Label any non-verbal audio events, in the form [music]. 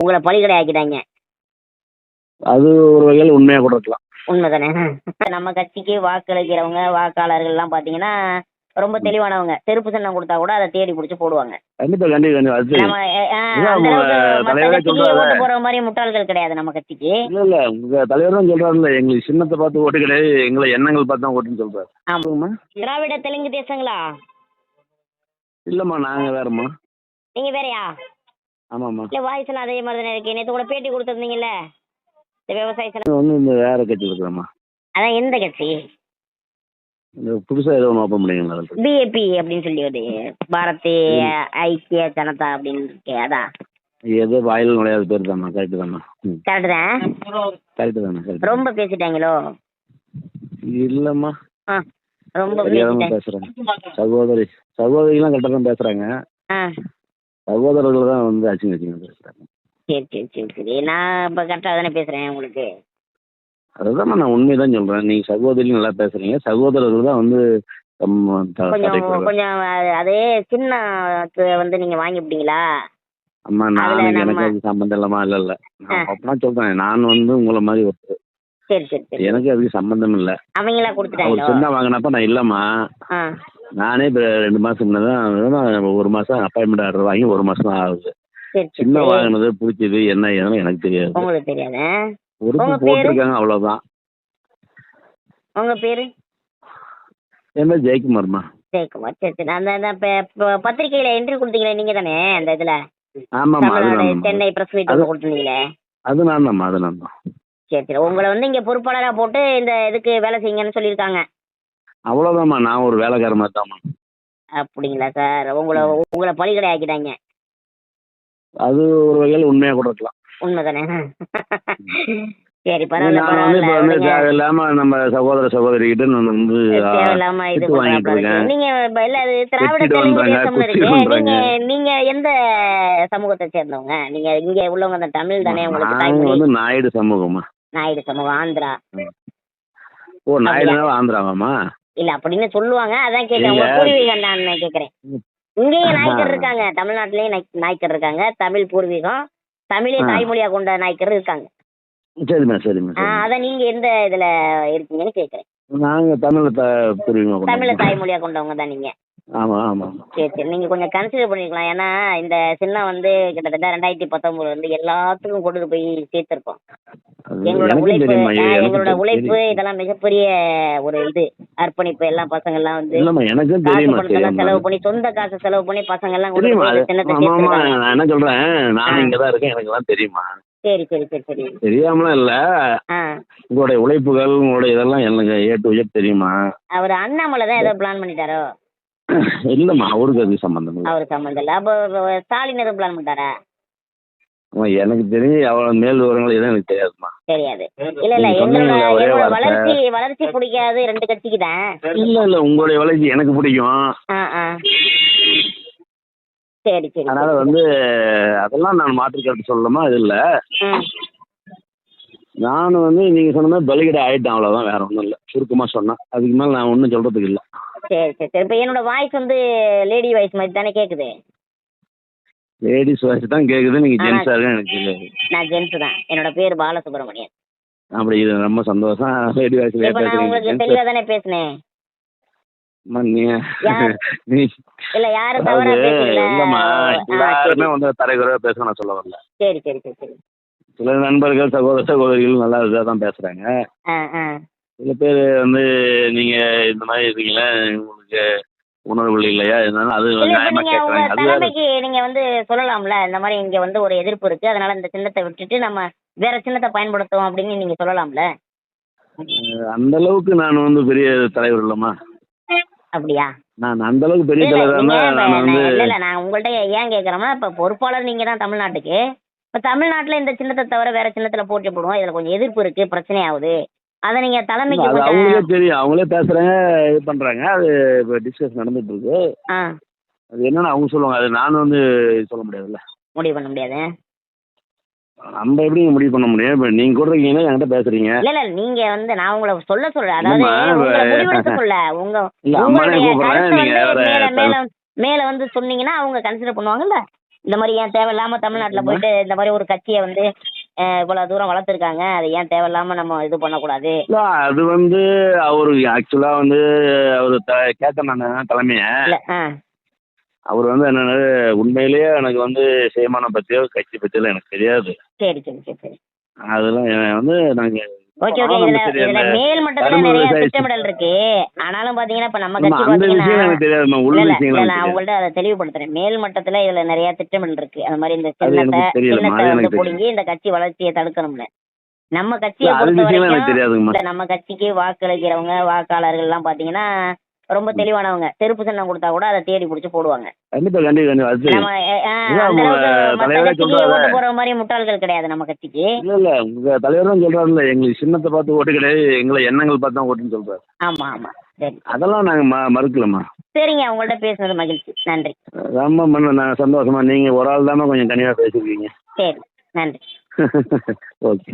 உங்களை பலிகடை ஆக்கிட்டாங்க. அது ஒரு வகையில் உண்மையாக கூட இருக்கலாம். உண்மைதானே? நம்ம கட்சிக்கு வாக்களிக்கிறவங்க வாக்காளர்கள்லாம் பார்த்தீங்கன்னா ரொம்ப தெளிவானவங்க. செருப்பு சின்னம் கொடுத்தா கூட அதை தேடி பிடிச்சி போடுவாங்க. கண்டிப்பாக கண்டிப்பாக கண்டிப்பாக அது நம்ம அஹ், அஹ், இல்ல, அந்த அவங்க அளவுக்கு மற்ற தலைவரே கட்சிக்கு சொல்றாரு. ஓட்டு போற மாதிரி முட்டாள்கள் கிடையாது நம்ம கட்சிக்கு. இல்லை இல்லை உங்கள் தலைவர் தான் சொல்கிறாருல்ல எங்களுக்கு சின்னத்தை பார்த்து ஓட்டு கிடையாது எங்களை எண்ணங்கள் பார்த்து தான் ஓட்டுன்னு சொல்கிறாரு ஆமாம்மா திராவிட தெலுங்கு தேசங்களா? இல்லைம்மா நாங்கள் வேறம்மா. நீங்க வேறயா? ஆமாம்மா. இல்ல வாய்ஸ் எல்லாம் அதே மாதிரி தானே இருக்கு. நேற்று கூட பேட்டி கொடுத்துருந்தீங்கல்ல? இந்த விவசாய சன- வந்து இந்த வேற கட்சியில் இருக்கிறோம்மா அதான் எந்த கட்சி? இந்த புதுசாக ஏதோ ஒன்று ஓப்பன் பண்ணிங்களா அதில் பிஏபி அப்படின்னு சொல்லி ஒரு பாரதிய ஐக்கிய ஜனதா அப்படின்னு இருக்கே அதான். ஏதோ வாயில் நுழையாத பேர் தாம்மா கரெக்டு தாம்மா ம். கரெக்டு தான்? கரெக்டு தானே கரெக்டு ரொம்ப பேசிட்டாங்களோ? இல்லைம்மா. ஆ ரொம்ப தெரியாதவங்க பேசிட்டேன். பேசுகிறாங்க சகோதரி சகோதரிலாம் கரெக்டாக தான் பேசுகிறாங்க ஆ. சகோதரர்கள் தான் வந்து அச்சிங்க அச்சிங்க பேசுகிறாங்க சரி சரி சரி சரி. நான் இப்போ கரெக்டாக தானே பேசுகிறேன் உங்களுக்கு? அதுதாம்மா நான் உண்மையை தான் சொல்கிறேன் நீங்கள் சகோதரி நல்லா பேசுகிறீங்க சகோதரர்கள் தான் வந்து கொஞ்சம் அது- சின்ன வந்து நீங்கள் வாங்கிவிட்டீங்களா அம்மா நான் எனக்கு சம்மந்தம் இல்லைம்மா. இல்லை இல்லை. நான் சொல்கிறேன் நான் வந்து உங்களை மாதிரி ஒரு சரி சரி சரி. எனக்கு அதுக்கு சம்பந்தம் இல்லை. அவங்களா அவர் கொடுத்துட்டாங்களோ சின்ன வாங்கினப்ப நான் இல்லைம்மா. நானே இப்போ ரெண்டு மாதம் முன்னே தான் ஒரு மாதம் அப்பாயின்மெண்ட் ஆர்டர் வாங்கி ஒரு மாதம் தான் ஆகுது. சின்ன. வாங்கினது பிடிச்சது என்ன ஏதுன்னு எனக்கு தெரியாது. உங்களுக்கு தெரியாது? உறுப்பு? போட்டிருக்காங்க அவ்வளோதான் உங்க பேரு? என் பேர் ஜெயக்குமார்மா. ஜெயக்குமார். சரி சரி. அந்த அந்த ப- ப- பத்திரிக்கையில என்ட்ரி கொடுத்தீங்களே நீங்க தானே அந்த இதுல? நான் சென்னை பிரஸ் மீட் கொடுத்துருந்தீங்களே? அது நான் தான்மா அது நான் தான் சரி சரி. உங்களை வந்து இங்க பொறுப்பாளரா போட்டு இந்த இதுக்கு வேலை செய்யுங்கன்னு சொல்லியிருக்காங்க. அவ்வளோதாம்மா நான் ஒரு வேலைக்கார மாதிரி தான்மா. அப்படிங்களா சார்? உங்களை உங்களை பலிகடை ஆக்கிட்டாங்க. அது ஒரு வகையில் உண்மையாக கூட இருக்கலாம். உண்மைதானே? சரி பரவாயில்ல நான் வந்து இப்போ வந்து பரவாயில்ல. தேவையில்லாம நம்ம சகோதர சகோதரிகிட்ட நான் வந்து தேவையில்லாம இது திட்டு வாங்கிட்டு பண்றாப்புல இருக்கு. இருக்கேன். நீங்க இப்ப இல்ல அது திராவிட தெலுங்கு தேசம்னு இருக்கு. நீங்க பண்றாங்க. நீங்க எந்த சமூகத்தை சேர்ந்தவங்க? நீங்க இங்க உள்ளவங்க அந்த தமிழ் தானே உங்களுக்கு நாங்க தாய்மொழி? வந்து நாயுடு சமூகமா நாயுடு சமூகம் ஆந்திரா. ஓ நாயுடுனால ஆந்திராவாமா இல்ல அப்படின்னு சொல்லுவாங்க. அதான் கேட்டேன் உங்க. பூர்வீகம் நான் கேக்குறேன். இங்கேயும் நாய்க்கர் இருக்காங்க. தமிழ்நாட்டிலயும் நாய்- நாய்க்கர் இருக்காங்க. தமிழ் பூர்வீகம். தமிழை. தாய்மொழியா கொண்ட நாய்க்கர் இருக்காங்க. சரிம்மா சரிம்மா அதான் நீங்க எந்த இதுல இருக்கீங்கன்னு கேக்குறேன். நாங்க தமிழ புரியுமா தமிழை தாய்மொழியா கொண்டவங்க தான் நீங்க. ஆமா சரி சரி. நீங்க கொஞ்சம் கன்சிடர் பண்ணிருக்கலாம் ஏன்னா இந்த சின்னம் வந்து கிட்டத்தட்ட ரெண்டாயிரத்தி பத்தொன்பதுல வந்து எல்லாத்துக்கும் கொண்டு போய் சேர்த்திருக்கோம். எங்களோட உழைப்பு இதெல்லாம் மிகப்பெரிய ஒரு இது. அர்ப்பணிப்பு எல்லாம் பசங்க எல்லாம் வந்து செலவு பண்ணி சொந்த காசு செலவு பண்ணி பசங்க எல்லாம் என்ன சொல்றேன் ஆ. நானும் இங்கதான் இருக்கேன் எனக்கு எல்லாம் தெரியுமா சரி சரி சரி சரி. தெரியாமலாம் இல்ல. உங்களுடைய உழைப்புகள் உங்களுடைய இதெல்லாம் எனக்கு ஏ டு Z தெரியுமா அவர் அண்ணாமலை தான் ஏதோ பிளான் பண்ணிட்டாரோ? இல்லம்மா அவருக்கு அது சம்பந்தம் இல்லை. அவர் சம்மந்தம் இல்ல. அப்போ ஸ்டாலின் எதுவும் பிளான் பண்ணிட்டாரா? ஆமா, எனக்கு தெரிஞ்சு அவ்வளவு மேல் விவரங்கள் எதுவும் எனக்கு தெரியாதுமா தெரியாது. இல்ல இல்ல நீங்க எங்களோட சொன்னீங்களே ஒரே எங்களோட வார்த்தை. வளர்ச்சி வளர்ச்சி பிடிக்காது ரெண்டு கட்சிக்கு தான். இல்ல இல்ல உங்களுடைய வளர்ச்சி எனக்கு பிடிக்கும். ஆ ஆ. சரி சரி அதனால சரி. வந்து அதெல்லாம் நான் மாற்று கருத்து சொல்லணுமா? இது இல்ல. ம். நான் வந்து நீங்க சொன்ன மாதிரி பலிகடை ஆயிட்டேன் அவ்வளவுதான் வேற ஒன்றும் இல்லை. சுருக்கமா சொன்னேன் அதுக்கு மேல நான் ஒன்றும் சொல்றதுக்கு இல்லை. சரி சரி சரி. இப்போ என்னோட வாய்ஸ் வந்து லேடி வாய்ஸ் மாதிரி தானே கேட்குது லேடிஸ் வாய்ஸ் தான் கேக்குது நீங்க ஆ. ஜென்ஸா இருக்க எனக்கு தெரியாது நான் ஜென்ஸ் தான். என்னோட பேர் பாலசுப்ரமணியன். அப்படி இது ரொம்ப சந்தோஷம். லேடி வாய்ஸ்ல இப்போ நான் உங்களுக்கு தெளிவாக தானே பேசினேன்? யார்? நீ இல்ல யாரும் அதாவது தவறா பேசல இல்லம்மா சரி. வந்து தரைக்குறைவா பேச நான் சொல்ல வரல. சரி சரி சரி சரி. சில நண்பர்கள் சகோதர சகோதரிகள் நல்லா இதாக தான் ஆ. சில பேர் வந்து நீங்க இந்த மாதிரி இருக்கீங்களா? உங்களுக்கு உணர்வு இல்லையா? இருந்தாலும் அது நியாயமா நீங்க கேட்கறாங்க அது வந்து சொல்லலாம்ல. இந்த மாதிரி இங்க வந்து ஒரு எதிர்ப்பு இருக்கு. அதனால இந்த சின்னத்தை விட்டுட்டு நம்ம வேற சின்னத்தை பயன்படுத்துவோம் அப்படின்னு நீங்க சொல்லலாம்ல. அந்த அளவுக்கு நான் வந்து பெரிய தலைவர் இல்லம்மா. அப்படியா? நான் அந்த அளவுக்கு பெரிய இல்ல, தலைவர் நான் நான் வந்து இல்ல இல்ல நான் உங்கள்ட்ட ஏன் கேக்குறேன்னா இப்ப பொறுப்பாளர் நீங்க தான் தமிழ்நாட்டுக்கு. இப்ப தமிழ்நாட்டுல இந்த சின்னத்தை தவிர வேற சின்னத்துல போட்டி போடுவோம். இதுல கொஞ்சம் எதிர்ப்பு இருக்கு பிரச்சனை ஆகுது அதை நீங்க தலைமைக்கு அது அவங்களுக்கே தெரியும். அவங்களே பேசுறாங்க இது பண்றாங்க. அது இப்போ டிஸ்கஸ் நடந்துட்டு இருக்கு ஆ. அது என்னன்னு அவங்க சொல்லுவாங்க. அது நான் வந்து சொல்ல முடியாதுல்ல. முடிவு பண்ண முடியாது. நம்ம எப்படி முடிவு பண்ண முடியும்? இப்போ நீங்க கூட இருக்கீங்கன்னா என்கிட்ட பேசுறீங்க. இல்ல இல்ல நீங்க வந்து நான் உங்களை சொல்ல சொல்றேன். அதாவது இல்லம்மா, உங்களை வே- முடிவெடுக்க சொல்ல. உங்க இல்ல அம்மானே உங்களுடைய கூப்பிடுறேன். கருத்தை நீங்க வந்து வேற மேல மேல மேல வந்து சொன்னீங்கன்னா அவங்க கன்சிடர் பண்ணுவாங்கல்ல? இந்த மாதிரி ஏன் தேவையில்லாம தமிழ்நாட்டுல போயிட்டு இந்த மாதிரி ஒரு கட்சியை வந்து இவ்வளவு தூரம் வளர்த்துருக்காங்க. அதை ஏன் தேவையில்லாம நம்ம இது பண்ணக்கூடாது? இல்ல அது வந்து அவரு ஆக்சுவலா வந்து அவர் கேட்டேன் நான் தலைமைய. இல்ல ஆ. அவர் வந்து என்னன்னா உண்மையிலேயே எனக்கு வந்து சேமானம் பத்தியோ கட்சி பத்தியோ எனக்கு தெரியாது. சரி சரி சரி சரி. அதெல்லாம் எனக்கு வந்து நாங்க ஓகே ஓகே. இதுல இதுல அந்த மேல் மட்டத்துல கரும்பு நிறைய திட்டமிடல் இருக்கு. ஆனாலும் பாத்தீங்கன்னா இப்ப நம்ம கட்சி அந்த பாத்தீங்கன்னா இல்ல நான். உங்கள்ட்ட அதை தெளிவுபடுத்துறேன். மேல் மட்டத்துல இதுல நிறைய திட்டமிடல் இருக்கு. அது மாதிரி இந்த சின்னத்தை சின்னத்தை வந்து பிடுங்கி இந்த கட்சி வளர்ச்சியை தடுக்கணும்னு. நம்ம கட்சியை பொறுத்த வரைக்கும் நம்ம கட்சிக்கு வாக்களிக்கிறவங்க வாக்காளர்கள் எல்லாம் பாத்தீங்கன்னா ரொம்ப தெளிவானவங்க. செருப்பு சின்னம் கொடுத்தா கூட அதை தேடி பிடிச்சி போடுவாங்க. போற மாதிரி முட்டாள்கள் கிடையாது நம்ம கட்சிக்கு. இல்ல இல்ல. உங்க தலைவர் தான் சொல்றாருல்ல எங்களுக்கு சின்னத்தை பார்த்து ஓட்டு கிடையாது எங்களை எண்ணங்கள் பார்த்து தான் ஓட்டுன்னு சொல்றாரு. ஆமா ஆமா. சரி. அதெல்லாம் நாங்க மறுக்கலம்மா. சரிங்க உங்கள்ட்ட பேசுனது மகிழ்ச்சி. நன்றி. ரொம்ப மண்ண நான் சந்தோஷமா நீங்க ஒரு ஆள் தானே கொஞ்சம் கனிவா பேசிருக்கீங்க. சரி. நன்றி. [laughs] ஓகே.